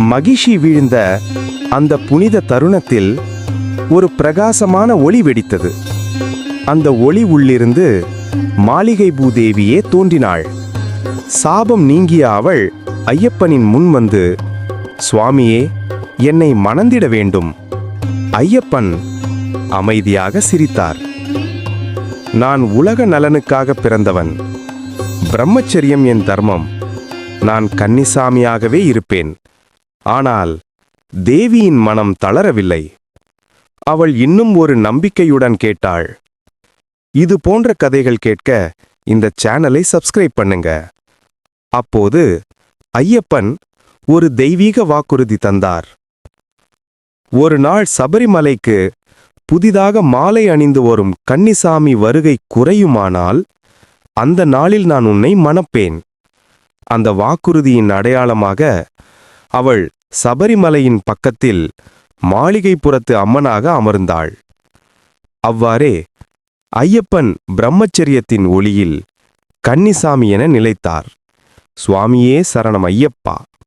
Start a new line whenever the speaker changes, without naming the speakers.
மகிஷி வீழ்ந்த அந்த புனித தருணத்தில் ஒரு பிரகாசமான ஒளி வெடித்தது. அந்த ஒளி உள்ளிருந்து மாளிகை பூதேவியே தோன்றினாள். சாபம் நீங்கிய அவள் ஐயப்பனின் முன் வந்து சுவாமியே என்னை மணந்திட வேண்டும். ஐயப்பன் அமைதியாக சிரித்தார். நான் உலக நலனுக்காக பிறந்தவன். பிரம்மச்சரியம் என் தர்மம். நான் கன்னிசாமியாகவே இருப்பேன். ஆனால் தேவியின் மனம் தளரவில்லை. அவள் இன்னும் ஒரு நம்பிக்கையுடன் கேட்டாள். இது போன்ற கதைகள் கேட்க இந்த சேனலை சப்ஸ்கிரைப் பண்ணுங்க. அப்போது ஐயப்பன் ஒரு தெய்வீக வாக்குறுதி தந்தார். ஒரு நாள் சபரிமலைக்கு புதிதாக மாலை அணிந்து வரும் கன்னிசாமி வருகை குறையுமானால் அந்த நாளில் நான் உன்னை மணப்பேன். அந்த வாக்குறுதியின் அடையாளமாக அவள் சபரிமலையின் பக்கத்தில் மாளிகைப்புறத்து அம்மனாக அமர்ந்தாள். அவ்வாறே ஐயப்பன் பிரம்மச்சரியத்தின் ஒளியில் கன்னிசாமி என நிலைத்தார். சுவாமியே சரணம் ஐயப்பா.